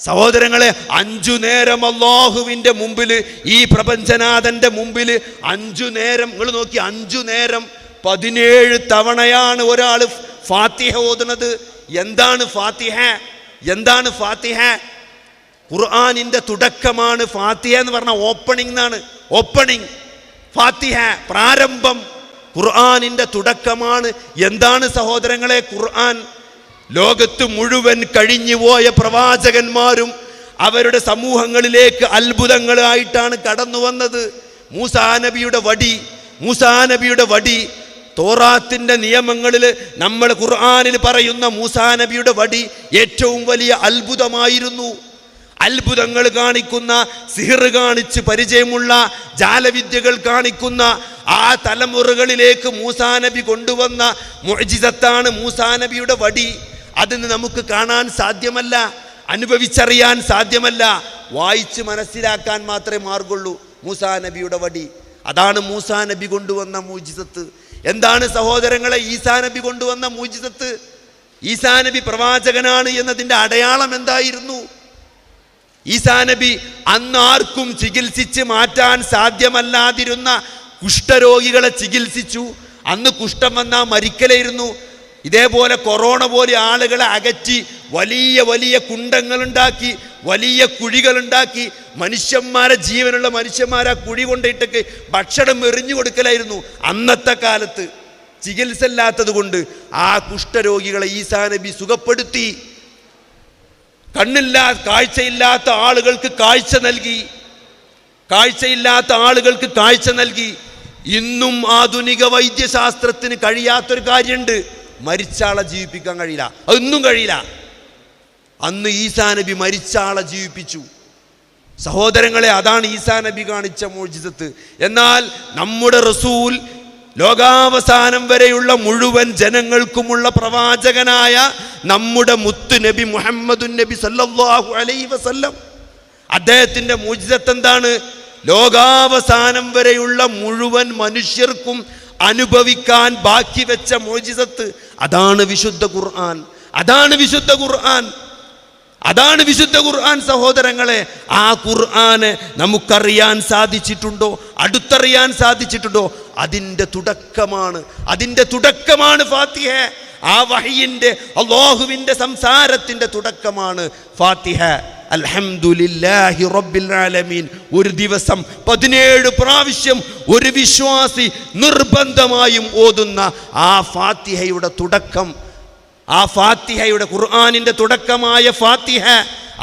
സഹോദരങ്ങളെ അഞ്ചു നേരം അള്ളാഹുവിന്റെ മുമ്പിൽ ഈ പ്രപഞ്ചനാഥന്റെ മുമ്പിൽ അഞ്ചു നേരം നിങ്ങൾ നോക്കി അഞ്ചു നേരം പതിനേഴ് തവണയാണ് ഒരാൾ ഫാത്തിഹ ഓതുന്നത്. എന്താണ് ഫാത്തിഹ? എന്താണ് ഫാത്തിഹ? ഖുർആാനിന്റെ തുടക്കമാണ് ഫാത്തിഹ എന്ന് പറഞ്ഞ ഓപ്പണിംഗ് എന്നാണ് ഓപ്പണിംഗ് ഫാത്തിഹ പ്രാരംഭം. ഖുർആാനിന്റെ തുടക്കമാണ്. എന്താണ് സഹോദരങ്ങളെ ഖുർആൻ? ലോകത്ത് മുഴുവൻ കഴിഞ്ഞുപോയ പ്രവാചകന്മാരും അവരുടെ സമൂഹങ്ങളിലേക്ക് അത്ഭുതങ്ങളായിട്ടാണ് കടന്നു വന്നത്. മൂസാ നബിയുടെ വടി മൂസാ നബിയുടെ വടി തോറാത്തിന്റെ നിയമങ്ങളിൽ നമ്മൾ ഖുർആാനിൽ പറയുന്ന മൂസാ നബിയുടെ വടി ഏറ്റവും വലിയ അത്ഭുതമായിരുന്നു. അത്ഭുതങ്ങൾ കാണിക്കുന്ന സിഹിർ കാണിച്ച് പരിചയമുള്ള ജാലവിദ്യകൾ കാണിക്കുന്ന ആ തലമുറകളിലേക്ക് മൂസാ നബി കൊണ്ടുവന്ന മുഅ്ജിസത്താണ് മൂസാ നബിയുടെ വടി. അതിന് നമുക്ക് കാണാൻ സാധ്യമല്ല അനുഭവിച്ചറിയാൻ സാധ്യമല്ല വായിച്ച് മനസ്സിലാക്കാൻ മാത്രമേ മാർഗുള്ളൂ. മൂസാ നബിയുടെ വടി. അതാണ് മൂസാ നബി കൊണ്ടുവന്ന മൂജിസത്ത്. എന്താണ് സഹോദരങ്ങളെ ഈസാ നബി കൊണ്ടുവന്ന മൂജിസത്ത്? ഈസാ നബി പ്രവാചകനാണ് എന്നതിന്റെ അടയാളം എന്തായിരുന്നു? ഈസാ നബി അന്നാർക്കും ചികിത്സിച്ച് മാറ്റാൻ സാധ്യമല്ലാതിരുന്ന കുഷ്ഠരോഗികളെ ചികിത്സിച്ചു. അന്ന് കുഷ്ഠം വന്നാൽ മരിക്കലായിരുന്നു. ഇതേപോലെ കൊറോണ പോലെ ആളുകളെ അകറ്റി വലിയ വലിയ കുണ്ടങ്ങളുണ്ടാക്കി വലിയ കുഴികളുണ്ടാക്കി മനുഷ്യന്മാരെ ജീവനുള്ള മനുഷ്യന്മാരെ കുഴി കൊണ്ടിട്ടൊക്കെ ഭക്ഷണം എറിഞ്ഞു കൊടുക്കലായിരുന്നു അന്നത്തെ കാലത്ത്. ചികിത്സ ഇല്ലാത്തത് കൊണ്ട് ആ കുഷ്ഠരോഗികളെ ഈസാ നബി സുഖപ്പെടുത്തി. കണ്ണില്ലാ കാഴ്ചയില്ലാത്ത ആളുകൾക്ക് കാഴ്ച നൽകി. കാഴ്ചയില്ലാത്ത ആളുകൾക്ക് കാഴ്ച നൽകി. ഇന്നും ആധുനിക വൈദ്യശാസ്ത്രത്തിന് കഴിയാത്തൊരു കാര്യമുണ്ട്. മരിച്ചാളെ ജീവിപ്പിക്കാൻ കഴിയില്ല. അതൊന്നും കഴിയില്ല. അന്ന് ഈസാ നബി മരിച്ചാളെ ജീവിപ്പിച്ചു. സഹോദരങ്ങളെ അതാണ് ഈസാ നബി കാണിച്ച മോചിതത്ത്. എന്നാൽ നമ്മുടെ റസൂൽ ലോകാവസാനം വരെയുള്ള മുഴുവൻ ജനങ്ങൾക്കുമുള്ള പ്രവാചകനായ നമ്മുടെ മുത്തു നബി മുഹമ്മദുൻ നബി സല്ലല്ലാഹു അലൈ വസല്ലം. അദ്ദേഹത്തിന്റെ മോചിതത്ത് എന്താണ്? ലോകാവസാനം വരെയുള്ള മുഴുവൻ മനുഷ്യർക്കും അനുഭവിക്കാൻ ബാക്കി വെച്ച മോചിതത്ത്. അതാണ് വിശുദ്ധ ഖുർആൻ. അതാണ് വിശുദ്ധ ഖുർആൻ. അതാണ് വിശുദ്ധ ഖുർആൻ സഹോദരങ്ങളെ. ആ ഖുർആന് നമുക്കറിയാൻ സാധിച്ചിട്ടുണ്ടോ? അടുത്തറിയാൻ സാധിച്ചിട്ടുണ്ടോ? അതിന്റെ തുടക്കമാണ്. അതിന്റെ തുടക്കമാണ് ഫാത്തിഹ. ആ വഹിയിന്റെ അള്ളാഹുവിന്റെ സംസാരത്തിന്റെ തുടക്കമാണ് ഫാത്തിഹ. അൽഹംദുലില്ലാഹി റബ്ബിൽ ആലമീൻ. ഒരു ദിവസം പതിനേഴ് പ്രാവശ്യം ഒരു വിശ്വാസി നിർബന്ധമായും ഓതുന്ന ആ ഫാത്തിഹയുടെ തുടക്കം ആ ഫാത്തിഹയുടെ ഖുർആാനിന്റെ തുടക്കമായ ഫാത്തിഹ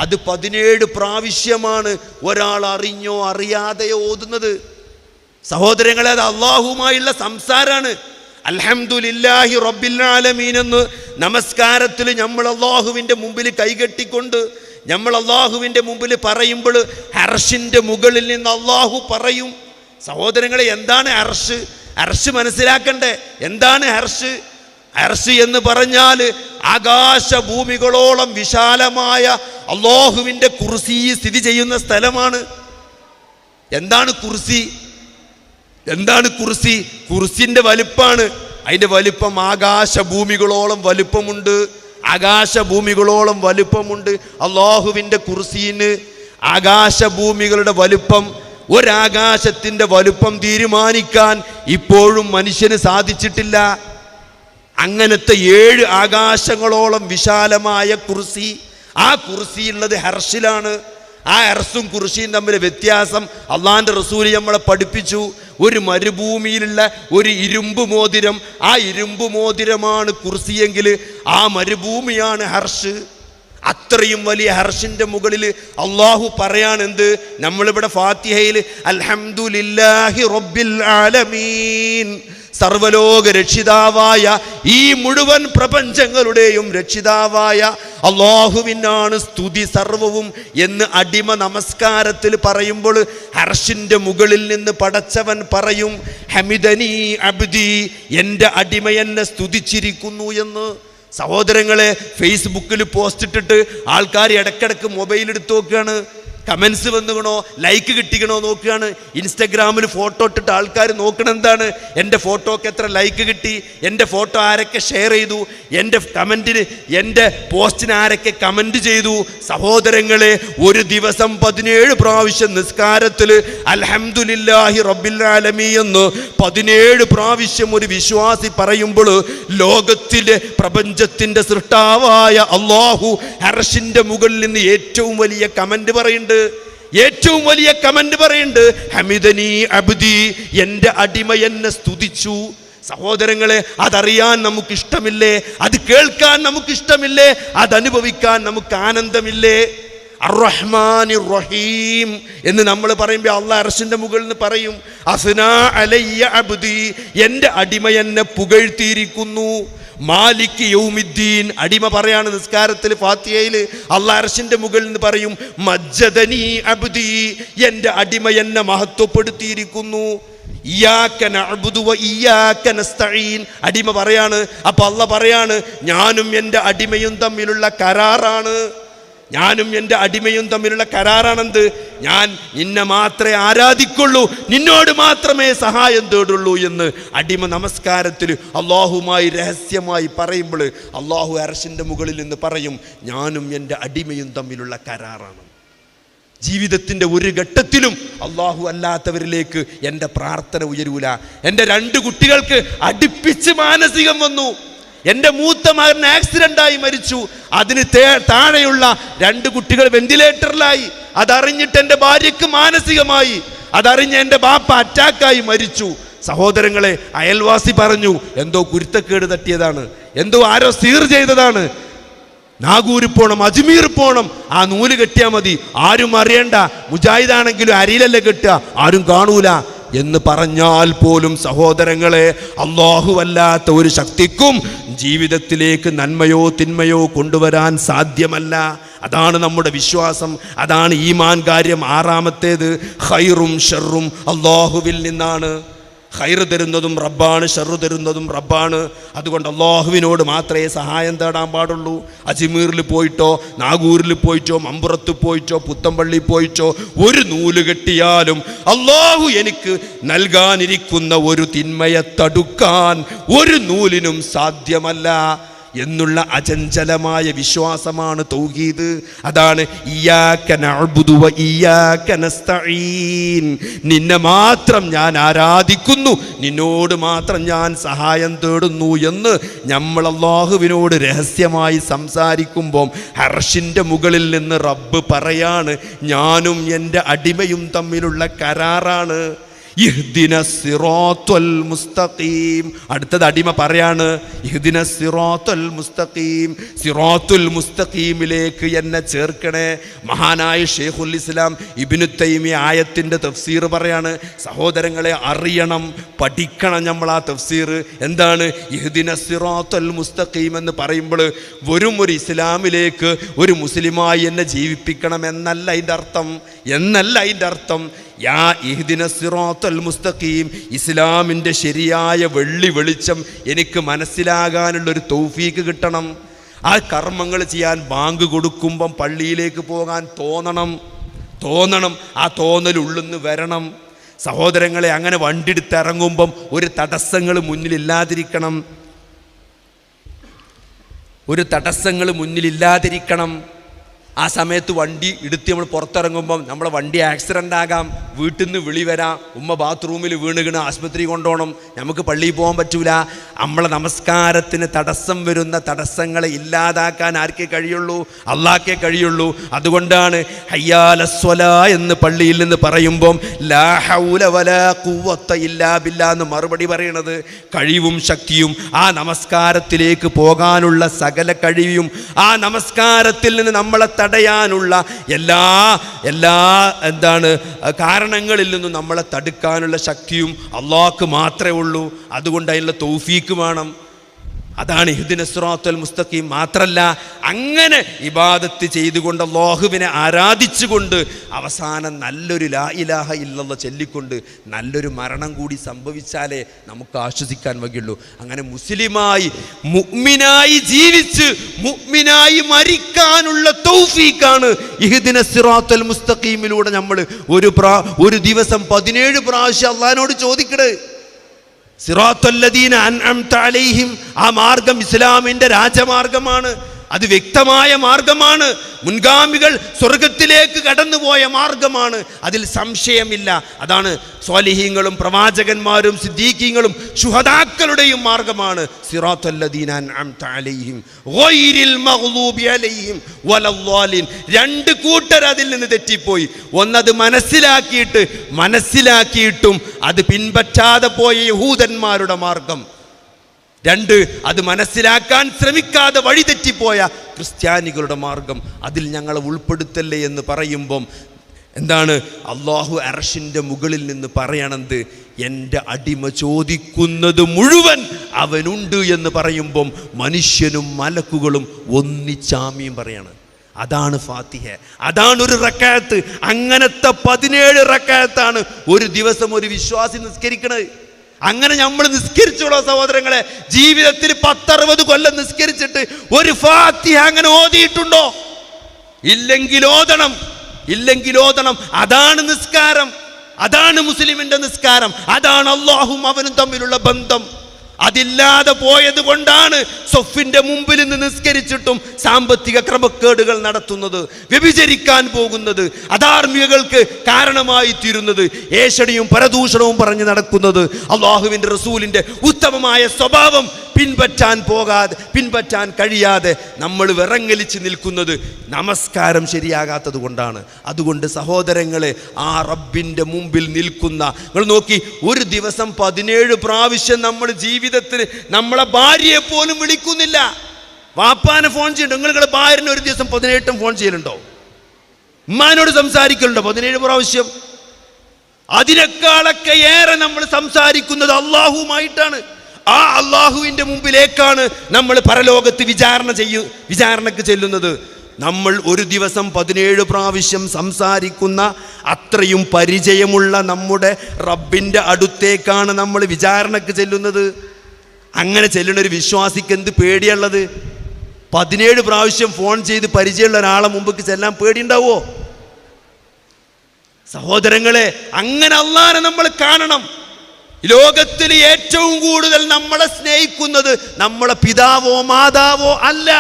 അത് പതിനേഴ് പ്രാവശ്യമാണ് ഒരാൾ അറിഞ്ഞോ അറിയാതെയോ ഓതുന്നത്. സഹോദരങ്ങളെ അത് അള്ളാഹുമായുള്ള സംസാരമാണ് അൽഹംദുലില്ലാഹി റബ്ബിൽ ആലമീൻ എന്ന് നമസ്കാരത്തിൽ നമ്മൾ അള്ളാഹുവിന്റെ മുമ്പിൽ കൈകെട്ടിക്കൊണ്ട് നമ്മൾ അള്ളാഹുവിന്റെ മുമ്പിൽ പറയുമ്പോൾ ഹർഷിന്റെ മുകളിൽ നിന്ന് അള്ളാഹു പറയും. സഹോദരങ്ങളെ എന്താണ് അർഷ്? അർഷ് മനസ്സിലാക്കണ്ടേ? എന്താണ് ഹർഷ് അർഷ് എന്ന് പറഞ്ഞാൽ ആകാശഭൂമികളോളം വിശാലമായ അള്ളാഹുവിന്റെ കുർസി സ്ഥിതി ചെയ്യുന്ന സ്ഥലമാണ്. എന്താണ് കുർസി? എന്താണ് കുർസി? കുർസിന്റെ വലുപ്പാണ്. അതിന്റെ വലിപ്പം ആകാശഭൂമികളോളം വലുപ്പമുണ്ട്. ആകാശഭൂമികളോളം വലുപ്പമുണ്ട്. അള്ളാഹുവിന്റെ കുർസീന് ആകാശഭൂമികളുടെ വലുപ്പം ഒരാകാശത്തിന്റെ വലുപ്പം തീരുമാനിക്കാൻ ഇപ്പോഴും മനുഷ്യന് സാധിച്ചിട്ടില്ല. അങ്ങനത്തെ ഏഴ് ആകാശങ്ങളോളം വിശാലമായ കുർസി ആ കുർസിയുള്ളത് ഹർഷിലാണ്. ആ ഹർസും കുറിശിയും തമ്മിൽ വ്യത്യാസം അള്ളാന്റെ റസൂൽ നമ്മളെ പഠിപ്പിച്ചു. ഒരു മരുഭൂമിയിലുള്ള ഒരു ഇരുമ്പ് മോതിരം. ആ ഇരുമ്പ് മോതിരമാണ് കുർസിയെങ്കിൽ ആ മരുഭൂമിയാണ് ഹർഷ്. അത്രയും വലിയ ഹർഷിന്റെ മുകളിൽ അള്ളാഹു പറയാൻ എന്ത് നമ്മളിവിടെ ഫാത്തിഹയിൽ അൽഹമുല്ലാഹി റബ്ബിൽ ആലമീൻ. സർവലോക രക്ഷിതാവായ ഈ മുഴുവൻ പ്രപഞ്ചങ്ങളുടെയും രക്ഷിതാവായ അള്ളാഹുവിനാണ് സ്തുതി സർവവും എന്ന് അടിമ നമസ്കാരത്തിൽ പറയുമ്പോൾ ഹർഷിന്റെ മുകളിൽ നിന്ന് പടച്ചവൻ പറയും ഹമിദനി അബ്ദി എന്റെ അടിമ എന്നെ സ്തുതിച്ചിരിക്കുന്നു എന്ന്. സഹോദരങ്ങളെ ഫേസ്ബുക്കിൽ പോസ്റ്റ് ഇട്ടിട്ട് ആൾക്കാർ ഇടയ്ക്കിടയ്ക്ക് മൊബൈൽ എടുത്തു നോക്കുകയാണ്. കമൻസ് വന്നുകണോ ലൈക്ക് കിട്ടിക്കണോ നോക്കുകയാണ്. ഇൻസ്റ്റഗ്രാമിൽ ഫോട്ടോ ഇട്ടിട്ട് ആൾക്കാർ നോക്കണം എന്താണ്? എന്റെ ഫോട്ടോക്ക് എത്ര ലൈക്ക് കിട്ടി? എന്റെ ഫോട്ടോ ആരൊക്കെ ഷെയർ ചെയ്തു? എന്റെ കമന്റിന് എന്റെ പോസ്റ്റിന് ആരൊക്കെ കമന്റ് ചെയ്തു? സഹോദരങ്ങളെ ഒരു ദിവസം പതിനേഴ് പ്രാവശ്യം നിസ്കാരത്തിൽ അലഹമുല്ലാഹി റബ്ബിൽ ആലമീ എന്ന് പതിനേഴ് പ്രാവശ്യം ഒരു വിശ്വാസി പറയുമ്പോൾ ലോകത്തിലെ പ്രപഞ്ചത്തിന്റെ സൃഷ്ടാവായ അള്ളാഹു ഹർഷിന്റെ മുകളിൽ നിന്ന് ഏറ്റവും വലിയ കമന്റ് പറയുന്നുണ്ട്. ഏറ്റവും വലിയ കമന്റ് പറയുന്നുണ്ട് ഹമിദനി അബ്ദി എന്റെ അടിമ എന്നെ സ്തുതിച്ചു. സഹോദരങ്ങളെ അതറിയാൻ നമുക്ക് ഇഷ്ടമില്ലേ അത് കേൾക്കാൻ നമുക്ക് ഇഷ്ടമില്ലേ അത് അനുഭവിക്കാൻ നമുക്ക് ആനന്ദമില്ലേ? അറഹ്മാനി റഹീം എന്ന് നമ്മൾ പറയുമ്പോൾ അള്ളാഹ് അറസിന്റെ മുകളിൽ നിന്ന് പറയും അസ്നാ അലയ്യ അബ്ദി എന്റെ അടിമ എന്നെ പുകഴ്ത്തിയിരിക്കുന്നു. മാലിക് യൗമിദ്ദീൻ. അടിമ പറയാണ് നിസ്കാരത്തിൽ ഫാത്തിയയിൽ അള്ളാഹ് അർഷിന്റെ മുകളിൽ നിന്ന് പറയും മജ്ജദനി അബ്ദി. എന്റെ അടിമ എന്നെ മഹത്വപ്പെടുത്തിയിരിക്കുന്നു. അടിമ പറയാണ്. അപ്പൊ അല്ല പറയാണ് ഞാനും എന്റെ അടിമയും തമ്മിലുള്ള കരാറാണ്. ഞാനും എന്റെ അടിമയും തമ്മിലുള്ള കരാറാണെന്ത്? ഞാൻ നിന്നെ മാത്രമേ ആരാധിക്കുള്ളൂ. നിന്നോട് മാത്രമേ സഹായം തേടുള്ളൂ എന്ന് അടിമ നമസ്കാരത്തിൽ അള്ളാഹുമായി രഹസ്യമായി പറയുമ്പോൾ അള്ളാഹു അരശിന്റെ മുകളിൽ നിന്ന് പറയും ഞാനും എന്റെ അടിമയും തമ്മിലുള്ള കരാറാണ്. ജീവിതത്തിന്റെ ഒരു ഘട്ടത്തിലും അള്ളാഹു അല്ലാത്തവരിലേക്ക് എന്റെ പ്രാർത്ഥന ഉയരൂല. എന്റെ രണ്ട് കുട്ടികൾക്ക് അടുപ്പിച്ച് മാനസികം വന്നു. എന്റെ മൂത്ത മകൻ ആക്സിഡന്റായി മരിച്ചു. അതിന് താഴെയുള്ള രണ്ട് കുട്ടികൾ വെന്റിലേറ്ററിലായി. അതറിഞ്ഞിട്ട് എന്റെ ഭാര്യയ്ക്ക് മാനസികമായി. അതറിഞ്ഞ് എന്റെ ബാപ്പ അറ്റാക്കായി മരിച്ചു. സഹോദരങ്ങളെ അയൽവാസി പറഞ്ഞു എന്തോ കുരുത്തക്കേട് തട്ടിയതാണ്. എന്തോ ആരോ സീർ ചെയ്തതാണ്. നാഗൂര് പോണം അജ്മീർ പോണം. ആ നൂൽ കെട്ടിയാൽ മതി. ആരും അറിയണ്ട. മുജാഹിദാണെങ്കിലും അരിയിലല്ലേ കെട്ടുക. ആരും കാണൂല. എന്ന് പറഞ്ഞാൽ പോലും സഹോദരങ്ങളെ അള്ളാഹുവല്ലാത്ത ഒരു ശക്തിക്കും ജീവിതത്തിലേക്ക് നന്മയോ തിന്മയോ കൊണ്ടുവരാൻ സാധ്യമല്ല. അതാണ് നമ്മുടെ വിശ്വാസം അതാണ് ഈമാൻ കാര്യം ആറാമത്തേത്. ഹൈറും ഷെറും അള്ളാഹുവിൽ നിന്നാണ്. ഹൈറ് തരുന്നതും റബ്ബാണ് ഷെറു തരുന്നതും റബ്ബാണ്. അതുകൊണ്ട് അള്ളാഹുവിനോട് മാത്രമേ സഹായം തേടാൻ പാടുള്ളൂ. അജ്മീറിൽ പോയിട്ടോ നാഗൂരിൽ പോയിട്ടോ മമ്പുറത്ത് പോയിട്ടോ പുത്തമ്പള്ളി പോയിട്ടോ ഒരു നൂൽ കെട്ടിയാലും അള്ളാഹു എനിക്ക് നൽകാനിരിക്കുന്ന ഒരു തിന്മയെ തടുക്കാൻ ഒരു നൂലിനും സാധ്യമല്ല. എന്നുള്ള അചഞ്ചലമായ വിശ്വാസമാണ് തൗഹീദ്. അതാണ് നിന്നെ മാത്രം ഞാൻ ആരാധിക്കുന്നു നിന്നോട് മാത്രം ഞാൻ സഹായം തേടുന്നു എന്ന് നമ്മൾ അള്ളാഹുവിനോട് രഹസ്യമായി സംസാരിക്കുമ്പോൾ ഹർഷിന്റെ മുകളിൽ നിന്ന് റബ്ബ് പറയാണ് ഞാനും എന്റെ അടിമയും തമ്മിലുള്ള കരാറാണ്. മുസ്തഖീം. അടുത്തത് അടിമ പറയാണ് മുസ്തഖീം. സിറോത്തുൽ മുസ്തഖീമിലേക്ക് എന്നെ ചേർക്കണേ. മഹാനായ ഷെയ്ഖുൽ ഇസ്ലാം ഇബിനു തൈമി ആയത്തിന്റെ തഫ്സീർ പറയാണ് സഹോദരങ്ങളെ അറിയണം പഠിക്കണം നമ്മൾ ആ തഫ്സീർ. എന്താണ്? ഇഹ്ദിന സിറാത്തുൽ മുസ്തഖീം എന്ന് പറയുമ്പോൾ വെറും ഒരു ഇസ്ലാമിലേക്ക് ഒരു മുസ്ലിമായി എന്നെ ജീവിപ്പിക്കണം എന്നല്ല അതിന്റെ അർത്ഥം. എന്നല്ല അതിന്റെ അർത്ഥം. യാ ഇഹ്ദിന സിറാത്തൽ മുസ്തഖീം. ഇസ്ലാമിന്റെ ശരിയായ വെള്ളി വെളിച്ചം എനിക്ക് മനസ്സിലാകാനുള്ളൊരു തൗഫീക്ക് കിട്ടണം. ആ കർമ്മങ്ങൾ ചെയ്യാൻ ബാങ്ക് കൊടുക്കുമ്പം പള്ളിയിലേക്ക് പോകാൻ തോന്നണം. തോന്നണം. ആ തോന്നൽ ഉള്ളിന്ന് വരണം. സഹോദരങ്ങളെ അങ്ങനെ വണ്ടിയെടുത്ത് ഇറങ്ങുമ്പം ഒരു തടസ്സങ്ങൾ മുന്നിലില്ലാതിരിക്കണം. ഒരു തടസ്സങ്ങൾ മുന്നിലില്ലാതിരിക്കണം. ആ സമയത്ത് വണ്ടി എടുത്ത് നമ്മൾ പുറത്തിറങ്ങുമ്പം നമ്മളെ വണ്ടി ആക്സിഡന്റ് ആകാം വീട്ടിൽ നിന്ന് വിളി വരാം ഉമ്മ ബാത്റൂമിൽ വീണുകിണ് ആശുപത്രി കൊണ്ടുപോകണം നമുക്ക് പള്ളിയിൽ പോകാൻ പറ്റൂല. നമ്മളെ നമസ്കാരത്തിന് തടസ്സം വരുന്ന തടസ്സങ്ങളെ ഇല്ലാതാക്കാൻ ആർക്കേ കഴിയുള്ളൂ? അള്ളാക്കേ കഴിയുള്ളൂ. അതുകൊണ്ടാണ് ഹയ്യാലസ്വല എന്ന് പള്ളിയിൽ നിന്ന് പറയുമ്പം ലാ ഹൗല വലാ ഖുവത്ത ഇല്ലാ ബില്ലാ എന്ന് മറുപടി പറയണത് കഴിവും ശക്തിയും ആ നമസ്കാരത്തിലേക്ക് പോകാനുള്ള സകല കഴിവും ആ നമസ്കാരത്തിൽ നിന്ന് നമ്മളെ തടയാനുള്ള എല്ലാ എല്ലാ എന്താണ് കാരണങ്ങളിൽ നിന്നും നമ്മളെ തടുക്കാനുള്ള ശക്തിയും അള്ളാഹ്ക്ക് മാത്രമേ ഉള്ളൂ. അതുകൊണ്ട് അതിനുള്ള തൗഫീക്ക് വേണം. അതാണ് ഇഹുദിന സിറാത്തുൽ മുസ്തഖീം. മാത്രല്ല അങ്ങനെ ഇബാദത്ത് ചെയ്തുകൊണ്ട് അല്ലാഹുവിനെ ആരാധിച്ചുകൊണ്ട് അവസാനം നല്ലൊരു ലാ ഇലാഹ ഇല്ലല്ല ചൊല്ലിക്കൊണ്ട് നല്ലൊരു മരണം കൂടി സംഭവിച്ചാലേ നമുക്ക് ആശ്വസിക്കാൻ വകയുള്ളൂ. അങ്ങനെ മുസ്ലിമായി മുഅ്മിനായി ജീവിച്ച് മുഅ്മിനായി മരിക്കാനുള്ള തൗഫീഖാണ് ഇഹുദിന സിറാത്തൽ മുസ്തഖീമിലൂടെ നമ്മൾ ഒരു പ്രാ ഒരു ദിവസം പതിനേഴ് പ്രാവശ്യം അള്ളഹാനോട് ചോദിക്കണേ. സിറാത്തല്ലദീന അൻഅംത അലൈഹിം. ആ മാർഗം ഇസ്ലാമിന്റെ രാജമാർഗമാണ്. അത് വ്യക്തമായ മാർഗമാണ്. മുൻഗാമികൾ സ്വർഗത്തിലേക്ക് കടന്നുപോയ മാർഗമാണ്. അതിൽ സംശയമില്ല. അതാണ് സ്വാലിഹീങ്ങളും പ്രവാചകന്മാരും സിദ്ദീഖീങ്ങളും ശുഹദാക്കളുടെയും മാർഗമാണ്. രണ്ട് കൂട്ടർ അതിൽ നിന്ന് തെറ്റിപ്പോയി. ഒന്നത് മനസ്സിലാക്കിയിട്ട് മനസ്സിലാക്കിയിട്ടും അത് പിൻപറ്റാതെ പോയ യഹൂദന്മാരുടെ മാർഗം. രണ്ട് അത് മനസ്സിലാക്കാൻ ശ്രമിക്കാതെ വഴിതെറ്റിപ്പോയ ക്രിസ്ത്യാനികളുടെ മാർഗം. അതിൽ ഞങ്ങളെ ഉൾപ്പെടുത്തല്ലേ എന്ന് പറയുമ്പം എന്താണ്? അള്ളാഹു അറഷിന്റെ മുകളിൽ നിന്ന് പറയണത് എന്റെ അടിമ ചോദിക്കുന്നത് മുഴുവൻ അവനുണ്ട് എന്ന് പറയുമ്പം മനുഷ്യനും മലക്കുകളും ഒന്നിച്ചാമിയും പറയാണ്. അതാണ് ഫാത്തിഹ. അതാണ് ഒരു റക്കായത്ത് അങ്ങനത്തെ പതിനേഴ് റക്കായത്താണ് ഒരു ദിവസം ഒരു വിശ്വാസി നിസ്കരിക്കണത്. അങ്ങനെ നമ്മൾ നിസ്കരിച്ചോളോ സഹോദരങ്ങളെ ജീവിതത്തിൽ പത്തറുപത് കൊല്ലം നിസ്കരിച്ചിട്ട് ഒരു ഫാത്തിഹ അങ്ങനെ ഓതിയിട്ടുണ്ടോ? ഇല്ലെങ്കിൽ ഓതണം ഇല്ലെങ്കിൽ ഓതണം. അതാണ് നിസ്കാരം അതാണ് മുസ്ലിമിന്റെ നിസ്കാരം അതാണ് അള്ളാഹും അവനും തമ്മിലുള്ള ബന്ധം. അതില്ലാതെ പോയത് കൊണ്ടാണ് സൊഫിന്റെ മുമ്പിൽ നിന്ന് നിസ്കരിച്ചിട്ടും സാമ്പത്തിക ക്രമക്കേടുകൾ നടത്തുന്നത് വ്യഭിചരിക്കാൻ പോകുന്നത് അധാർമികൾക്ക് കാരണമായി തീരുന്നത് ഏഷണിയും പരദൂഷണവും പറഞ്ഞ് നടക്കുന്നത് അള്ളാഹുവിന്റെ റസൂലിന്റെ ഉത്തമമായ സ്വഭാവം പിൻപറ്റാൻ പോകാതെ പിൻപറ്റാൻ കഴിയാതെ നമ്മൾ വിറങ്ങലിച്ച് നിൽക്കുന്നത് നമസ്കാരം ശരിയാകാത്തത് കൊണ്ടാണ്. അതുകൊണ്ട് സഹോദരങ്ങളെ ആ റബ്ബിന്റെ മുമ്പിൽ നിൽക്കുന്ന നിങ്ങൾ നോക്കി ഒരു ദിവസം പതിനേഴ് പ്രാവശ്യം നമ്മൾ ജീവിതത്തിൽ നമ്മളെ ഭാര്യയെ പോലും വിളിക്കുന്നില്ല വാപ്പാനെ ഫോൺ ചെയ്യണ്ടോ നിങ്ങൾ ഭാര്യനെ ഒരു ദിവസം പതിനേട്ടും ഫോൺ ചെയ്യലുണ്ടോ? ഉമ്മാനോട് സംസാരിക്കലുണ്ടോ? പതിനേഴ് പ്രാവശ്യം. അതിനേക്കാളൊക്കെ ഏറെ നമ്മൾ സംസാരിക്കുന്നത് അള്ളാഹുവുമായിട്ടാണ്. ആ അള്ളാഹുവിന്റെ മുമ്പിലേക്കാണ് നമ്മൾ പരലോകത്ത് വിചാരണ ചെയ്യു വിചാരണക്ക് ചെല്ലുന്നത്. നമ്മൾ ഒരു ദിവസം പതിനേഴ് പ്രാവശ്യം സംസാരിക്കുന്ന അത്രയും പരിചയമുള്ള നമ്മുടെ റബ്ബിന്റെ അടുത്തേക്കാണ് നമ്മൾ വിചാരണക്ക് ചെല്ലുന്നത്. അങ്ങനെ ചെല്ലുന്ന ഒരു വിശ്വാസിക്ക് എന്ത് പേടിയുള്ളത് പതിനേഴ് പ്രാവശ്യം ഫോൺ ചെയ്ത് പരിചയമുള്ള ഒരാളെ മുമ്പേക്ക് ചെല്ലാൻ പേടിയുണ്ടാവോ? സഹോദരങ്ങളെ അങ്ങനെ അള്ളാനെ നമ്മൾ കാണണം. ലോകത്തിൽ ഏറ്റവും കൂടുതൽ നമ്മളെ സ്നേഹിക്കുന്നത് നമ്മളെ പിതാവോ മാതാവോ അല്ല.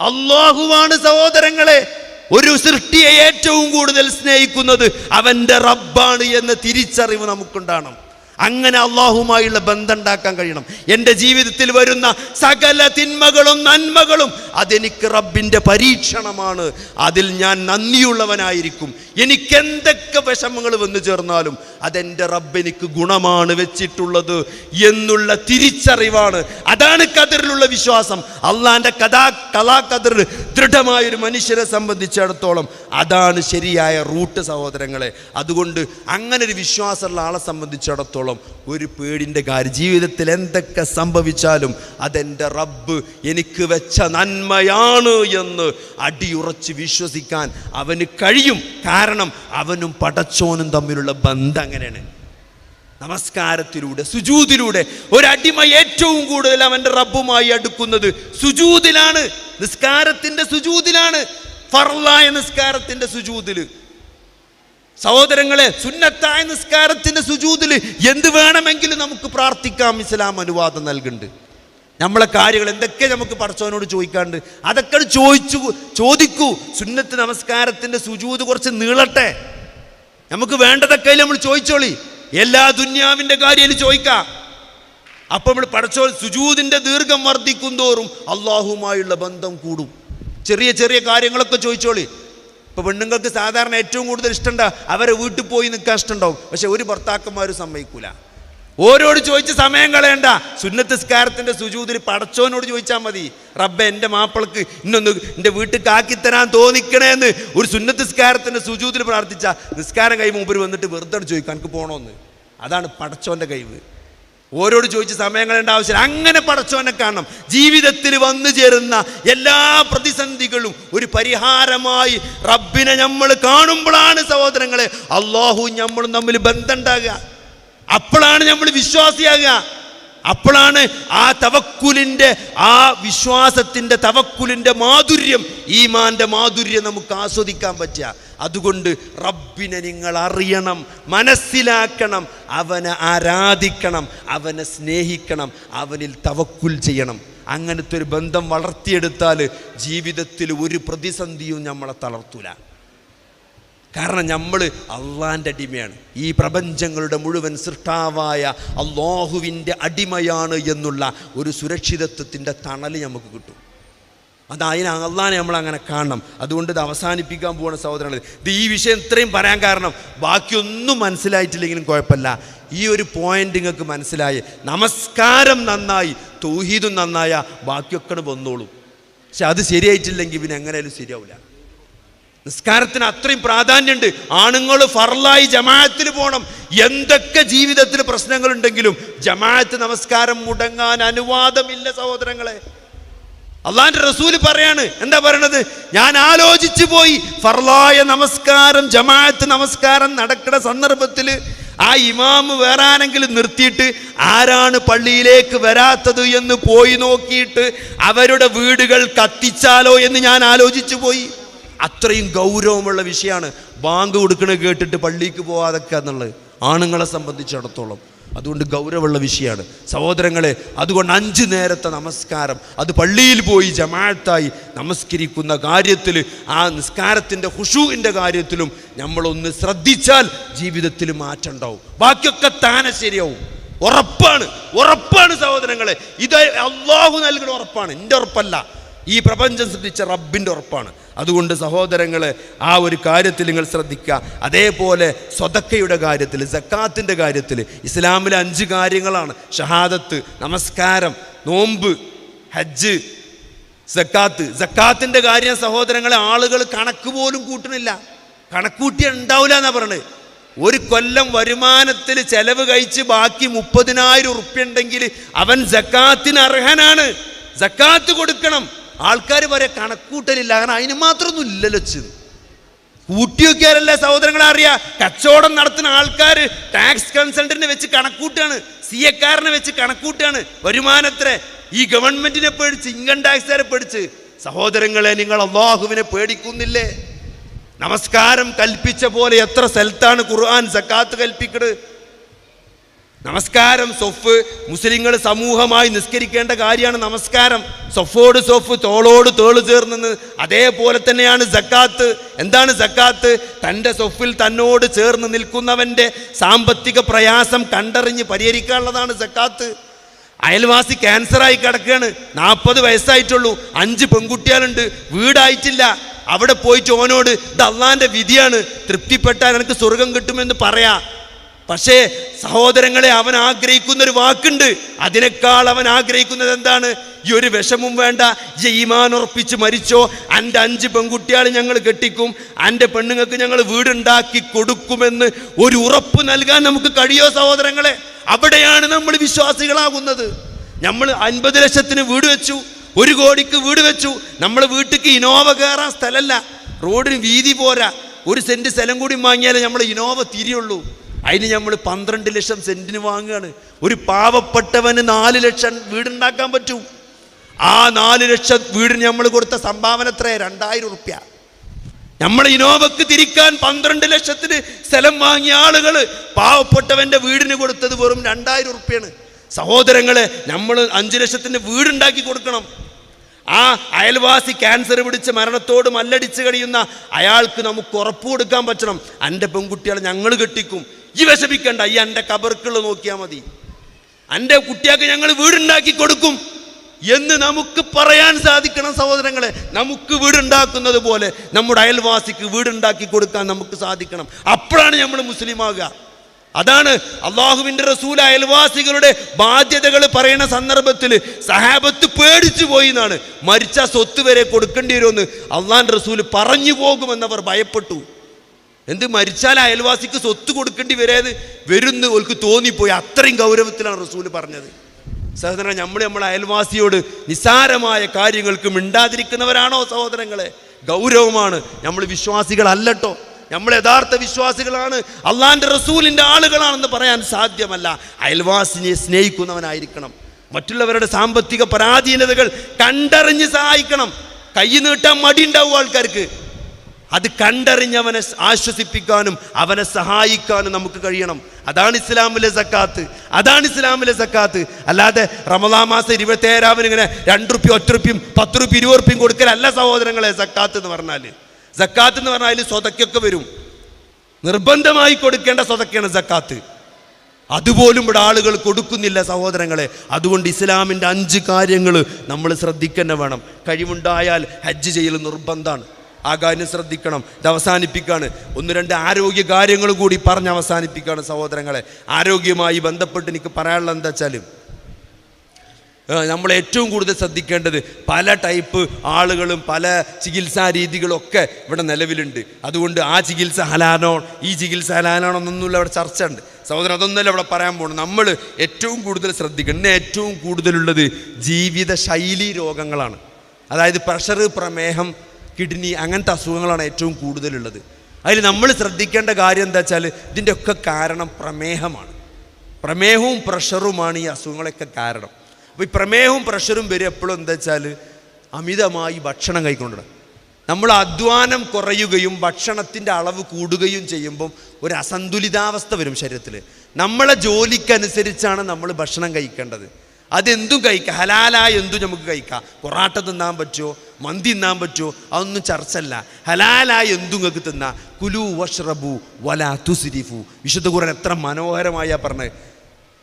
അള്ളാഹുവാണ് സഹോദരങ്ങളെ. ഒരു സൃഷ്ടിയെ ഏറ്റവും കൂടുതൽ സ്നേഹിക്കുന്നത് അവന്റെ റബ്ബാണ് എന്ന തിരിച്ചറിവ് നമുക്കുണ്ടാകണം അങ്ങനെ അള്ളാഹുമായുള്ള ബന്ധം ഉണ്ടാക്കാൻ കഴിയണം. എന്റെ ജീവിതത്തിൽ വരുന്ന സകല തിന്മകളും നന്മകളും അതെനിക്ക് റബ്ബിന്റെ പരീക്ഷണമാണ്. അതിൽ ഞാൻ നന്ദിയുള്ളവനായിരിക്കും. എനിക്ക് എന്തൊക്കെ വിഷമങ്ങൾ വന്നു ചേർന്നാലും അതെന്റെ റബ്ബ് എനിക്ക് ഗുണമാണ് വെച്ചിട്ടുള്ളത് എന്നുള്ള തിരിച്ചറിവാണ്. അതാണ് കതിറിലുള്ള വിശ്വാസം. അള്ളാന്റെ കഥാ കലാകതിർ ദൃഢമായൊരു മനുഷ്യരെ സംബന്ധിച്ചിടത്തോളം അതാണ് ശരിയായ റൂട്ട് സഹോദരങ്ങളെ. അതുകൊണ്ട് അങ്ങനെ ഒരു വിശ്വാസമുള്ള ആളെ സംബന്ധിച്ചിടത്തോളം ഒരു പേടിന്റെ കാര്യം. ജീവിതത്തിൽ എന്തൊക്കെ സംഭവിച്ചാലും അതെന്റെ റബ്ബ് എനിക്ക് വെച്ച നന്മയാണ് എന്ന് അടിയുറച്ച് വിശ്വസിക്കാൻ അവന് കഴിയും. കാരണം അവനും പടച്ചോനും തമ്മിലുള്ള ബന്ധം അങ്ങനെയാണ്. നമസ്കാരത്തിലൂടെ സുജൂതിലൂടെ ഒരടിമ ഏറ്റവും കൂടുതൽ അവന്റെ റബ്ബുമായി അടുക്കുന്നത് സുജൂതിലാണ്. നിസ്കാരത്തിന്റെ സുജൂതിലാണ്. ഫർലായ നിസ്കാരത്തിന്റെ സുജൂതിൽ സഹോദരങ്ങളെ സുന്നത്തായ നിസ്കാരത്തിന്റെ സുജൂതിൽ എന്ത് വേണമെങ്കിലും നമുക്ക് പ്രാർത്ഥിക്കാം. ഇസ്ലാം അനുവാദം നൽകുന്നുണ്ട്. നമ്മളെ കാര്യങ്ങൾ എന്തൊക്കെ നമുക്ക് പടച്ചവനോട് ചോദിക്കാണ്ട് അതൊക്കെ ചോദിച്ചു ചോദിക്കൂ. സുന്നത്ത് നമസ്കാരത്തിന്റെ സുജൂത് കുറച്ച് നീളട്ടെ. നമുക്ക് വേണ്ടതൊക്കെ നമ്മൾ ചോദിച്ചോളി. എല്ലാ ദുന്യാവിന്റെ കാര്യം ചോദിക്കാം. അപ്പോൾ നമ്മൾ പടച്ചോ സുജൂതിന്റെ ദീർഘം വർദ്ധിക്കും തോറും അള്ളാഹുമായുള്ള ബന്ധം കൂടും. ചെറിയ ചെറിയ കാര്യങ്ങളൊക്കെ ചോദിച്ചോളി. ഇപ്പൊ പെണ്ണുങ്ങൾക്ക് സാധാരണ ഏറ്റവും കൂടുതൽ ഇഷ്ടണ്ട അവരെ വീട്ടിൽ പോയി നിൽക്കാൻ ഇഷ്ടമുണ്ടാവും. പക്ഷെ ഒരു ഭർത്താക്കന്മാരും സമ്മതിക്കൂല. ഓരോട് ചോദിച്ച് സമയം കളയണ്ട. സുന്നത്തിസ്കാരത്തിന്റെ സുജൂതിൽ പടച്ചോനോട് ചോദിച്ചാൽ മതി. റബ്ബെ എന്റെ മാപ്പിളക്ക് ഇന്നൊന്ന് എന്റെ വീട്ടിൽ കാക്കിത്തരാൻ തോന്നിക്കണേന്ന്. ഒരു സുന്നത്തിസ്കാരത്തിന്റെ സുജൂതിൽ പ്രാർത്ഥിച്ച നിസ്കാരം കൈ മുമ്പിൽ വന്നിട്ട് വെറുതെ ചോദിക്കാൻ എനിക്ക് പോകണമെന്ന് അതാണ് പടച്ചോന്റെ കഴിവ്. ഓരോട് ചോദിച്ച് സമയം കളയേണ്ട ആവശ്യമില്ല. അങ്ങനെ പടച്ചവനെ കാണണം. ജീവിതത്തിൽ വന്നു ചേരുന്ന എല്ലാ പ്രതിസന്ധികളും ഒരു പരിഹാരമായി റബ്ബിനെ നമ്മൾ കാണുമ്പോഴാണ് സഹോദരങ്ങളെ അള്ളാഹു നമ്മളും തമ്മിൽ ബന്ധമുണ്ടാകുക. അപ്പോഴാണ് നമ്മൾ വിശ്വാസിയാകുക. അപ്പോഴാണ് ആ തവക്കുലിന്റെ ആ വിശ്വാസത്തിന്റെ തവക്കുലിന്റെ മാധുര്യം ഈമാന്റെ മാധുര്യം നമുക്ക് ആസ്വദിക്കാൻ പറ്റുക. അതുകൊണ്ട് റബ്ബിനെ നിങ്ങൾ അറിയണം മനസ്സിലാക്കണം അവനെ ആരാധിക്കണം അവനെ സ്നേഹിക്കണം അവനിൽ തവക്കുൽ ചെയ്യണം. അങ്ങനത്തെ ഒരു ബന്ധം വളർത്തിയെടുത്താൽ ജീവിതത്തിൽ ഒരു പ്രതിസന്ധിയും നമ്മളെ തളർത്തൂല. കാരണം നമ്മൾ അള്ളാന്റെ അടിമയാണ്. ഈ പ്രപഞ്ചങ്ങളുടെ മുഴുവൻ സൃഷ്ടാവായ അള്ളാഹുവിന്റെ അടിമയാണ് എന്നുള്ള ഒരു സുരക്ഷിതത്വത്തിന്റെ തണൽ നമുക്ക് കിട്ടും. അത് അതിന് അള്ളാനെ നമ്മൾ അങ്ങനെ കാണണം. അതുകൊണ്ട് ഇത് അവസാനിപ്പിക്കാൻ പോകുന്ന സഹോദരങ്ങൾ ഇത് ഈ വിഷയം ഇത്രയും പറയാൻ കാരണം ബാക്കിയൊന്നും മനസ്സിലായിട്ടില്ലെങ്കിലും കുഴപ്പമില്ല. ഈ ഒരു പോയിന്റ് നിങ്ങൾക്ക് മനസ്സിലായി. നമസ്കാരം നന്നായി തൗഹീദും നന്നായ ബാക്കിയൊക്കെ വന്നോളൂ. പക്ഷെ അത് ശരിയായിട്ടില്ലെങ്കിൽ പിന്നെ എങ്ങനെയാലും ശരിയാവില്ല നിസ്കാരത്തിന് അത്രയും പ്രാധാന്യമുണ്ട്. ആണുങ്ങൾ ഫർലായി ജമാഅത്തിൽ പോകണം. എന്തൊക്കെ ജീവിതത്തിൽ പ്രശ്നങ്ങളുണ്ടെങ്കിലും ജമാഅത്ത് നമസ്കാരം മുടങ്ങാൻ അനുവാദമില്ല സഹോദരങ്ങളെ. അള്ളാന്റെ റസൂൽ പറയാണ്. എന്താ പറയണത്? ഞാൻ ആലോചിച്ചു പോയി. ഫർലായ നമസ്കാരം ജമാഅത്ത് നമസ്കാരം നടക്കുന്ന സന്ദർഭത്തിൽ ആ ഇമാമ് വേറെ ആരെങ്കിലും നിർത്തിയിട്ട് ആരാണ് പള്ളിയിലേക്ക് വരാത്തത് എന്ന് പോയി നോക്കിയിട്ട് അവരുടെ വീടുകൾ കത്തിച്ചാലോ എന്ന് ഞാൻ ആലോചിച്ചു പോയി. അത്രയും ഗൗരവമുള്ള വിഷയമാണ്. ബാങ്ക് കൊടുക്കണ കേട്ടിട്ട് പള്ളിക്ക് പോവാതൊക്കെ എന്നുള്ളത്. ആണുങ്ങളെ സംബന്ധിച്ചിടത്തോളം. അതുകൊണ്ട് ഗൗരവമുള്ള വിഷയമാണ്. സഹോദരങ്ങളെ അതുകൊണ്ട് അഞ്ച് നേരത്തെ നമസ്കാരം. അത് പള്ളിയിൽ പോയി ജമാഅത്തായി നമസ്കരിക്കുന്ന കാര്യത്തിൽ ആ നിസ്കാരത്തിന്റെ ഹുഷുവിന്റെ കാര്യത്തിലും നമ്മളൊന്ന് ശ്രദ്ധിച്ചാൽ ജീവിതത്തിൽ മാറ്റം ഉണ്ടാവും. ബാക്കിയൊക്കെ താനെ ശരിയാവും. ഉറപ്പാണ്. ഉറപ്പാണ് സഹോദരങ്ങളെ. ഇത് അള്ളാഹു നൽകുന്ന ഉറപ്പാണ്. എന്റെ ഉറപ്പല്ല. ഈ പ്രപഞ്ചം സൃഷ്ടിച്ച റബ്ബിന്റെ ഉറപ്പാണ്. അതുകൊണ്ട് സഹോദരങ്ങൾ ആ ഒരു കാര്യത്തിൽ നിങ്ങൾ ശ്രദ്ധിക്കുക. അതേപോലെ സ്വതക്കയുടെ കാര്യത്തിൽ സക്കാത്തിന്റെ കാര്യത്തിൽ. ഇസ്ലാമിലെ അഞ്ച് കാര്യങ്ങളാണ്. ഷഹാദത്ത് നമസ്കാരം നോമ്പ് ഹജ്ജ് സക്കാത്ത്. സക്കാത്തിന്റെ കാര്യം സഹോദരങ്ങളെ ആളുകൾ കണക്ക് പോലും കൂട്ടുന്നില്ല. കണക്കൂട്ടി ഉണ്ടാവില്ല എന്നാ പറയണത് ഒരു കൊല്ലം വരുമാനത്തിൽ ചെലവ് കഴിച്ച് ബാക്കി മുപ്പതിനായിരം ഉറുപ്പ്യ ഉണ്ടെങ്കിൽ അവൻ സക്കാത്തിന് അർഹനാണ്. സക്കാത്ത് കൊടുക്കണം. ആൾക്കാർ വരെ കണക്കൂട്ടലില്ല. കാരണം അതിന് മാത്രമൊന്നും ഇല്ലല്ലോ ചെന്ന് കൂട്ടിയൊക്കെയാലല്ലേ സഹോദരങ്ങളെ അറിയാ കച്ചവടം നടത്തുന്ന ആൾക്കാർ ടാക്സ് കൺസൾട്ടന്റിനെ വെച്ച് കണക്കൂട്ടാണ്. സി എക്കാരനെ വെച്ച് കണക്കൂട്ടാണ്. വരുമാനത്ര ഈ ഗവൺമെന്റിനെ പേടിച്ച് ഇൻകം ടാക്സുകാരെ പേടിച്ച്. സഹോദരങ്ങളെ നിങ്ങൾ അള്ളാഹുവിനെ പേടിക്കുന്നില്ലേ? നമസ്കാരം കൽപ്പിച്ച പോലെ എത്ര സ്ഥലത്താണ് ഖുർആൻ സക്കാത്ത് കൽപ്പിക്കട് നമസ്കാരം സൊഫ്. മുസ്ലിങ്ങൾ സമൂഹമായി നിസ്കരിക്കേണ്ട കാര്യമാണ് നമസ്കാരം. സൊഫോട് സൊഫ് തോളോട് തോൾ ചേർന്നെന്ന്. അതേപോലെ തന്നെയാണ് സക്കാത്ത്. എന്താണ് സക്കാത്ത്? തന്റെ സൊഫിൽ തന്നോട് ചേർന്ന് നിൽക്കുന്നവന്റെ സാമ്പത്തിക പ്രയാസം കണ്ടറിഞ്ഞ് പരിഹരിക്കാനുള്ളതാണ് സക്കാത്ത്. അയൽവാസി ക്യാൻസറായി കിടക്കുകയാണ്. നാൽപ്പത് വയസ്സായിട്ടുള്ളൂ. അഞ്ച് പെൺകുട്ടികളുണ്ട്. വീടായിട്ടില്ല. അവിടെ പോയിട്ട് ഓനോട് ഇത് അള്ളാന്റെ വിധിയാണ്. തൃപ്തിപ്പെട്ടാൽ എനിക്ക് സ്വർഗം കിട്ടുമെന്ന് പറയാ. പക്ഷേ സഹോദരങ്ങളെ അവൻ ആഗ്രഹിക്കുന്ന ഒരു വാക്കുണ്ട്. അതിനേക്കാൾ അവൻ ആഗ്രഹിക്കുന്നത് എന്താണ്? ഈ ഒരു വിഷമം വേണ്ട. ഈ ഈമാൻ ഉറപ്പിച്ച് മരിച്ചോ. എന്റെ അഞ്ച് പെൺകുട്ടികളെ ഞങ്ങൾ കെട്ടിക്കും. എന്റെ പെണ്ണുങ്ങൾക്ക് ഞങ്ങൾ വീടുണ്ടാക്കി കൊടുക്കുമെന്ന് ഒരു ഉറപ്പ് നൽകാൻ നമുക്ക് കഴിയോ സഹോദരങ്ങളെ? അവിടെയാണ് നമ്മൾ വിശ്വാസികളാകുന്നത്. നമ്മൾ അൻപത് ലക്ഷത്തിന് വീട് വെച്ചു. ഒരു കോടിക്ക് വീട് വെച്ചു. നമ്മൾ വീട്ടിക്ക് ഇനോവ കയറാൻ സ്ഥലമല്ല റോഡിന് വീതി പോരാ. ഒരു സെന്റ് സ്ഥലം കൂടി വാങ്ങിയാലേ നമ്മൾ ഇനോവ തിരിയുള്ളൂ. അതിന് നമ്മൾ പന്ത്രണ്ട് ലക്ഷം സെന്റിന് വാങ്ങുകയാണ്. ഒരു പാവപ്പെട്ടവന് നാല് ലക്ഷം വീടുണ്ടാക്കാൻ പറ്റൂ. ആ നാല് ലക്ഷം വീടിന് നമ്മൾ കൊടുത്ത സംഭാവന എത്ര രണ്ടായിരം ഉറുപ്യ നമ്മൾ ഇനോവക്ക് തിരിക്കാൻ പന്ത്രണ്ട് ലക്ഷത്തിന് സ്ഥലം വാങ്ങിയ ആളുകൾ പാവപ്പെട്ടവന്റെ വീടിന് കൊടുത്തത് വെറും രണ്ടായിരം ഉറുപ്പ്യാണ് സഹോദരങ്ങളെ നമ്മൾ അഞ്ച് ലക്ഷത്തിന് വീടുണ്ടാക്കി കൊടുക്കണം. ആ അയൽവാസി ക്യാൻസർ പിടിച്ച് മരണത്തോട് മല്ലടിച്ച് കഴിയുന്ന അയാൾക്ക് നമുക്ക് ഉറപ്പ് കൊടുക്കാൻ പറ്റണം. എന്റെ പെൺകുട്ടികളെ ഞങ്ങൾ കെട്ടിക്കും. ഈ വിഷമിക്കണ്ട. ഈ എന്റെ കബർക്കുള്ള നോക്കിയാൽ മതി. എന്റെ കുട്ടിയാക്ക് ഞങ്ങൾ വീടുണ്ടാക്കി കൊടുക്കും. എന്ന് നമുക്ക് പറയാൻ സാധിക്കണം സഹോദരങ്ങളെ. നമുക്ക് വീടുണ്ടാക്കുന്നത് പോലെ നമ്മുടെ അയൽവാസിക്ക് വീടുണ്ടാക്കി കൊടുക്കാൻ നമുക്ക് സാധിക്കണം. അപ്പോഴാണ് നമ്മൾ മുസ്ലിം ആകുക അതാണ് അള്ളാഹുവിന്റെ റസൂൽ അയൽവാസികളുടെ ബാധ്യതകൾ പറയുന്ന സന്ദർഭത്തിൽ സഹാബത്ത് പേടിച്ചു പോയി എന്നാണ്. മരിച്ച സ്വത്ത് വരെ കൊടുക്കേണ്ടി വരുമെന്ന് അള്ളാൻ റസൂൽ പറഞ്ഞു പോകുമെന്നവർ ഭയപ്പെട്ടു. എന്ത് മരിച്ചാൽ അയൽവാസിക്ക് സ്വത്ത് കൊടുക്കേണ്ടി വരേത് വരുന്ന് ഓൽക്ക് തോന്നിപ്പോയി. അത്രയും ഗൗരവത്തിലാണ് റസൂൽ പറഞ്ഞത്. സഹോദരൻ നമ്മൾ നമ്മളെ അയൽവാസിയോട് നിസ്സാരമായ കാര്യങ്ങൾക്ക് മിണ്ടാതിരിക്കുന്നവരാണോ സഹോദരങ്ങളെ? ഗൗരവമാണ്. നമ്മൾ വിശ്വാസികളല്ലട്ടോ. നമ്മൾ യഥാർത്ഥ വിശ്വാസികളാണ്. അള്ളാന്റെ റസൂലിന്റെ ആളുകളാണെന്ന് പറയാൻ സാധ്യമല്ല. അയൽവാസിനെ സ്നേഹിക്കുന്നവനായിരിക്കണം. മറ്റുള്ളവരുടെ സാമ്പത്തിക പരാധീനതകൾ കണ്ടറിഞ്ഞ് സഹായിക്കണം. കൈ നീട്ടാൻ മടി ഉണ്ടാവും ആൾക്കാർക്ക്. അത് കണ്ടറിഞ്ഞവനെ ആശ്വസിപ്പിക്കാനും അവനെ സഹായിക്കാനും നമുക്ക് കഴിയണം. അതാണ് ഇസ്ലാമിലെ സക്കാത്ത്. അതാണ് ഇസ്ലാമിലെ സക്കാത്ത്. അല്ലാതെ റമദാ മാസം ഇരുപത്തി ഏഴാവിന് ഇങ്ങനെ രണ്ട് റുപ്യ ഒറ്റ റുപ്യം പത്ത് റുപ്യ ഇരുപത് റുപ്യം കൊടുക്കലല്ല സഹോദരങ്ങളെ സക്കാത്ത് എന്ന് പറഞ്ഞാൽ സക്കാത്ത് എന്ന് പറഞ്ഞാൽ സ്വതക്കൊക്കെ വരും. നിർബന്ധമായി കൊടുക്കേണ്ട സ്വതക്കാണ് സക്കാത്ത്. അതുപോലും ഇവിടെ ആളുകൾ കൊടുക്കുന്നില്ല സഹോദരങ്ങളെ. അതുകൊണ്ട് ഇസ്ലാമിന്റെ അഞ്ച് കാര്യങ്ങൾ നമ്മൾ ശ്രദ്ധിക്കുന്ന വേണം. കഴിവുണ്ടായാൽ ഹജ്ജ് ചെയ്യൽ നിർബന്ധമാണ് ആ കാര്യം ശ്രദ്ധിക്കണം. ഇത് അവസാനിപ്പിക്കുകയാണ് ഒന്ന് രണ്ട് ആരോഗ്യ കാര്യങ്ങൾ കൂടി പറഞ്ഞ് അവസാനിപ്പിക്കുകയാണ് സഹോദരങ്ങളെ. ആരോഗ്യമായി ബന്ധപ്പെട്ട് എനിക്ക് പറയാനുള്ളത് എന്താ വെച്ചാൽ നമ്മൾ ഏറ്റവും കൂടുതൽ ശ്രദ്ധിക്കേണ്ടത് പല ടൈപ്പ് ആളുകളും പല ചികിത്സാ രീതികളൊക്കെ ഇവിടെ നിലവിലുണ്ട്. അതുകൊണ്ട് ആ ചികിത്സ ഹലാനോ ഈ ചികിത്സ ഹലാനോ എന്നൊന്നുമില്ല അവിടെ ചർച്ച ഉണ്ട് സഹോദരൻ അതൊന്നുമല്ല ഇവിടെ പറയാൻ പോകണം നമ്മൾ ഏറ്റവും കൂടുതൽ ശ്രദ്ധിക്കണം. ഇന്ന് ഏറ്റവും കൂടുതലുള്ളത് ജീവിത ശൈലി രോഗങ്ങളാണ്. അതായത് പ്രഷർ പ്രമേഹം കിഡ്നി അങ്ങനത്തെ അസുഖങ്ങളാണ് ഏറ്റവും കൂടുതലുള്ളത്. അതിൽ നമ്മൾ ശ്രദ്ധിക്കേണ്ട കാര്യം എന്താ വെച്ചാൽ ഇതിന്റെ ഒക്കെ കാരണം പ്രമേഹമാണ്. പ്രമേഹവും പ്രഷറുമാണ് ഈ അസുഖങ്ങളൊക്കെ കാരണം. അപ്പോൾ ഈ പ്രമേഹവും പ്രഷറും വരും എപ്പോഴും എന്താ വെച്ചാൽ അമിതമായി ഭക്ഷണം കഴിക്കൊണ്ടിടണം നമ്മൾ അധ്വാനം കുറയുകയും ഭക്ഷണത്തിന്റെ അളവ് കൂടുകയും ചെയ്യുമ്പം ഒരു അസന്തുലിതാവസ്ഥ വരും ശരീരത്തിൽ. നമ്മളെ ജോലിക്കനുസരിച്ചാണ് നമ്മൾ ഭക്ഷണം കഴിക്കേണ്ടത്. അതെന്തും കഴിക്കാം. ഹലാലായ എന്തും നമുക്ക് കഴിക്കാം. പൊറാട്ട തിന്നാൻ പറ്റുമോ? മന്തി തിന്നാൻ പറ്റുമോ? അതൊന്നും ചർച്ചല്ല ഹലാലായ എന്തും നിങ്ങൾക്ക് തിന്നാം. കുലു വഷ്റബു വല തുസിരിഫു. വിശുദ്ധ കുറൻ എത്ര മനോഹരമായ പറഞ്ഞത്.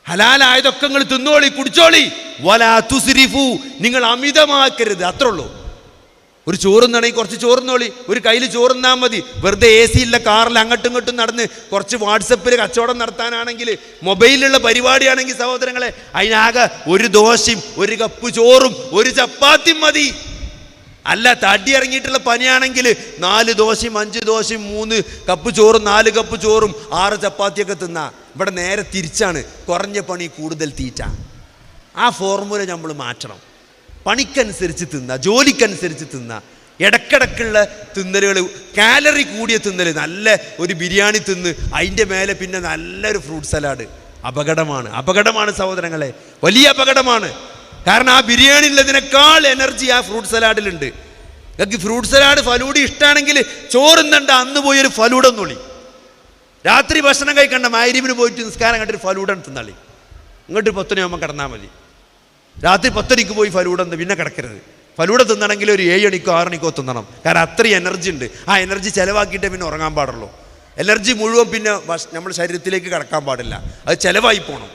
ഹലാലായതൊക്കെ നിങ്ങൾ തിന്നോളി കുടിച്ചോളി. വല തുസിരിഫു. നിങ്ങൾ അമിതമാക്കരുത്. അത്രേ ഉള്ളൂ. ഒരു ചോറുന്നാണെങ്കിൽ കുറച്ച് ചോറുന്നോളി. ഒരു കയ്യിൽ ചോറുന്നാൻ മതി. വെറുതെ എ സി ഇല്ല കാറിൽ അങ്ങോട്ടും ഇങ്ങോട്ടും നടന്ന് കുറച്ച് വാട്സപ്പിൽ കച്ചവടം നടത്താനാണെങ്കിൽ മൊബൈലിലുള്ള പരിപാടിയാണെങ്കിൽ സഹോദരങ്ങളെ അതിനാകെ ഒരു ദോശയും ഒരു കപ്പ് ചോറും ഒരു ചപ്പാത്തിയും മതി. അല്ല തടി ഇറങ്ങിയിട്ടുള്ള പനിയാണെങ്കിൽ നാല് ദോശയും അഞ്ച് ദോശയും മൂന്ന് കപ്പ് ചോറും നാല് കപ്പ് ചോറും ആറ് ചപ്പാത്തിയൊക്കെ തിന്നാ. ഇവിടെ നേരെ തിരിച്ചാണ്. കുറഞ്ഞ പണി കൂടുതൽ തീറ്റ. ആ ഫോർമുല നമ്മൾ മാറ്റണം. പണിക്കനുസരിച്ച് തിന്ന ജോലിക്കനുസരിച്ച് തിന്ന. ഇടക്കിടക്കുള്ള തിന്നലുകൾ കാലറി കൂടിയ തിന്നൽ നല്ല ഒരു ബിരിയാണി തിന്ന് അതിന്റെ മേലെ പിന്നെ നല്ലൊരു ഫ്രൂട്ട് സലാഡ്. അപകടമാണ്. അപകടമാണ് സഹോദരങ്ങളെ. വലിയ അപകടമാണ്. കാരണം ആ ബിരിയാണി ഉള്ളതിനേക്കാൾ എനർജി ആ ഫ്രൂട്ട് സലാഡിലുണ്ട്. നിങ്ങൾക്ക് ഫ്രൂട്ട് സലാഡ് ഫലൂടി ഇഷ്ടമാണെങ്കിൽ ചോറുന്നുണ്ട് അന്ന് പോയി ഒരു ഒന്നുള്ളി രാത്രി ഭക്ഷണം കഴിക്കണ്ട മാരിമിന് പോയിട്ട് നിസ്കാരം കണ്ടിട്ട് ഫലൂടൻ തിന്നളി. ഇങ്ങോട്ട് പത്തുനിയാകുമ്പോൾ കിടന്നാൽ മതി. രാത്രി പത്തരയ്ക്ക് പോയി ഫലൂട തിന്ന് പിന്നെ കിടക്കരുത്. ഫലൂഡ തിന്നണമെങ്കിൽ ഒരു ഏഴ് മണിക്കോ ആറ് മണിക്കോ തിന്നണം. കാരണം അത്രയും എനർജി ഉണ്ട്. ആ എനർജി ചിലവാക്കിയിട്ടേ പിന്നെ ഉറങ്ങാൻ പാടുള്ളൂ. എനർജി മുഴുവൻ പിന്നെ നമ്മൾ ശരീരത്തിലേക്ക് കടക്കാൻ പാടില്ല. അത് ചിലവായി പോകണം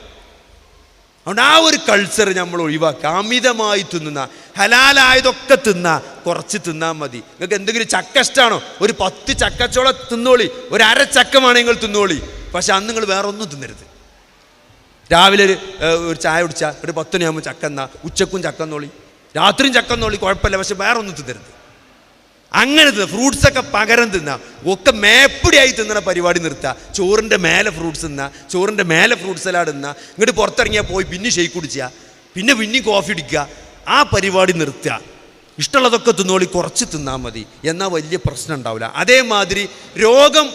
അതുകൊണ്ട് ആ ഒരു കൾച്ചർ നമ്മൾ ഒഴിവാക്കുക അമിതമായി തിന്നുന്ന ഹലാലായതൊക്കെ തിന്ന കുറച്ച് തിന്നാൽ മതി. നിങ്ങൾക്ക് എന്തെങ്കിലും ചക്ക ഇഷ്ടമാണോ ഒരു പത്ത് ചക്കച്ചോളം തിന്നോളി. ഒരു അര ചക്ക വേണമെങ്കിൽ തിന്നോളി. പക്ഷെ അന്ന് നിങ്ങൾ വേറെ ഒന്നും തിന്നരുത്. രാവിലെ ഒരു ഒരു ചായ കുടിച്ചാൽ ഒരു പത്തുമണിയാകുമ്പോൾ ചക്കന്ന ഉച്ചക്കും ചക്കന്നോളി. രാത്രിയും ചക്കന്നോളി കുഴപ്പമില്ല പക്ഷെ വേറെ ഒന്നും തിന്നരുത്. അങ്ങനെ തിന്ന ഫ്രൂട്ട്സ് ഒക്കെ പകരം തിന്ന ഒക്കെ മേപ്പടിയായി തിന്നണ പരിപാടി നിർത്തുക ചോറിന്റെ മേലെ ഫ്രൂട്ട്സ് തിന്ന ചോറിന്റെ മേലെ ഫ്രൂട്ട്സ് സലാഡ് തിന്ന ഇങ്ങോട്ട് പുറത്തിറങ്ങിയാൽ പോയി പിന്നെ ഷെയ്ക്ക് കുടിക്കുക പിന്നെ പിന്നെയും കോഫി അടിക്കുക ആ പരിപാടി നിർത്തുക ഇഷ്ടമുള്ളതൊക്കെ തിന്നോളി കുറച്ച് തിന്നാൽ മതി. എന്നാൽ വലിയ പ്രശ്നം ഉണ്ടാവില്ല അതേമാതിരി രോഗം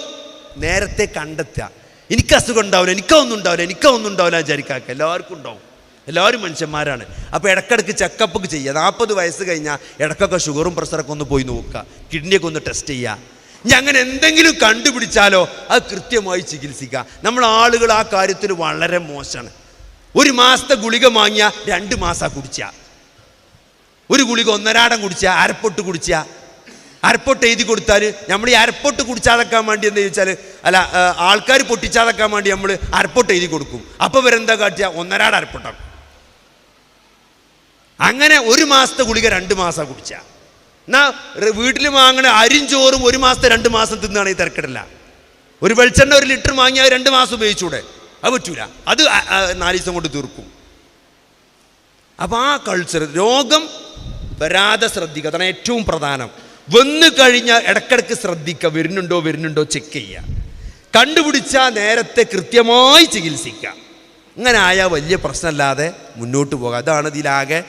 നേരത്തെ കണ്ടെത്തുക എനിക്ക് അസുഖം ഉണ്ടാവില്ല എനിക്കൊന്നും ഉണ്ടാവില്ല എനിക്കൊന്നും ഉണ്ടാവില്ല വിചാരിക്കാക്ക എല്ലാവർക്കും ഉണ്ടാവും. എല്ലാവരും മനുഷ്യന്മാരാണ്. അപ്പോൾ ഇടക്കിടക്ക് ചെക്കപ്പ് ചെയ്യുക. നാൽപ്പത് വയസ്സ് കഴിഞ്ഞാൽ ഇടക്കൊക്കെ ഷുഗറും പ്രഷറൊക്കെ ഒന്ന് പോയി നോക്കുക. കിഡ്നിയൊക്കെ ഒന്ന് ടെസ്റ്റ് ചെയ്യുക. ഇനി അങ്ങനെ എന്തെങ്കിലും കണ്ടുപിടിച്ചാലോ അത് കൃത്യമായി ചികിത്സിക്കുക. നമ്മൾ ആളുകൾ ആ കാര്യത്തിൽ വളരെ മോശമാണ്. ഒരു മാസത്തെ ഗുളിക വാങ്ങിയ രണ്ട് മാസം കുടിച്ച. ഒരു ഗുളിക ഒന്നരാടം കുടിച്ച അരപ്പൊട്ട് കുടിച്ച. അരപ്പൊട്ട് എഴുതി കൊടുത്താൽ നമ്മൾ ഈ അരപ്പൊട്ട് കുടിച്ചാതക്കാൻ വേണ്ടി എന്താ ചോദിച്ചാൽ അല്ല ആൾക്കാർ പൊട്ടിച്ചാതക്കാൻ വേണ്ടി നമ്മൾ അരപ്പൊട്ട് എഴുതി കൊടുക്കും. അപ്പോൾ ഇവരെന്താ കാട്ടിയ? ഒന്നരാട് അരപ്പൊട്ടാണ് അങ്ങനെ ഒരു മാസത്തെ ഗുളിക രണ്ട് മാസം കുടിച്ച. എന്നാ വീട്ടിൽ വാങ്ങണ അരിയും ചോറും ഒരു മാസത്തെ രണ്ട് മാസം തിന്നാണ് ഈ തിരക്കിടില്ല. ഒരു വെളിച്ചെണ്ണ ഒരു ലിറ്റർ വാങ്ങിയാൽ രണ്ട് മാസം ഉപയോഗിച്ചൂടെ? അത് പറ്റൂല. അത് നാല് ദിവസം കൊണ്ട് തീർക്കും. അപ്പം ആ കൾച്ചർ രോഗം വരാതെ ശ്രദ്ധിക്കുക. അതാണ് ഏറ്റവും പ്രധാനം. വന്നു കഴിഞ്ഞാൽ ഇടക്കിടക്ക് ശ്രദ്ധിക്കുക വരുന്നുണ്ടോ വരുന്നുണ്ടോ ചെക്ക് ചെയ്യുക. കണ്ടുപിടിച്ചാൽ നേരത്തെ കൃത്യമായി ചികിത്സിക്കുക അങ്ങനെ ആയാൽ വലിയ പ്രശ്നമല്ലാതെ മുന്നോട്ട് പോകാം. അതാണ് ഇതിലാകെ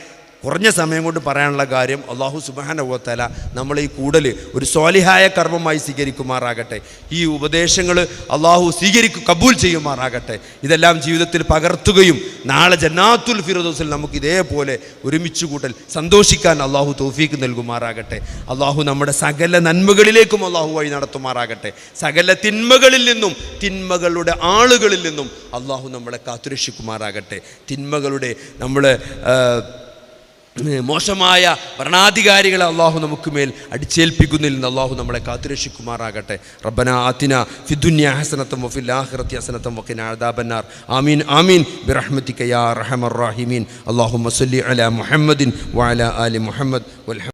കുറഞ്ഞ സമയം കൊണ്ട് പറയാനുള്ള കാര്യം അള്ളാഹു സുബാനവത്തല നമ്മൾ ഈ കൂടൽ ഒരു സ്വാലിഹായ കർമ്മമായി സ്വീകരിക്കുമാറാകട്ടെ. ഈ ഉപദേശങ്ങൾ അള്ളാഹു സ്വീകരിക്കും കബൂൽ ചെയ്യുമാറാകട്ടെ. ഇതെല്ലാം ജീവിതത്തിൽ പകർത്തുകയും നാളെ ജന്നാത്തുൽ ഫിറദോസിൽ നമുക്ക് ഇതേപോലെ ഒരുമിച്ച് കൂട്ടൽ സന്തോഷിക്കാൻ അള്ളാഹു തോഫീക്ക് നൽകുമാറാകട്ടെ. അള്ളാഹു നമ്മുടെ സകല നന്മകളിലേക്കും അള്ളാഹു വഴി നടത്തുമാറാകട്ടെ. സകല തിന്മകളിൽ നിന്നും തിന്മകളുടെ ആളുകളിൽ നിന്നും അള്ളാഹു നമ്മളെ കാത്തുരക്ഷിക്കുമാറാകട്ടെ. തിന്മകളുടെ നമ്മൾ മോശമായ ഭരണാധികാരികളെ അള്ളാഹു നമുക്ക് മേൽ അടിച്ചേൽപ്പിക്കുന്നതിൽ നിന്ന് അള്ളാഹു നമ്മളെ കാത്തുരക്ഷിക്കുമാറാകട്ടെ. റബ്ബന ആത്തിന ഫിദുന്യ ഹസനത്തം വഫിൽ ആഹിറത്തി ഹസനത്തം വഫിൻ അദാബന്നാർ. ആമീൻ ആമീൻ. ബിറഹ്മതിക യാ അർഹമർ റാഹിമീൻ. അള്ളാഹു സല്ലി അല മുഹമ്മദിൻ വഅലാ ആലി മുഹമ്മദ്. വൽഹം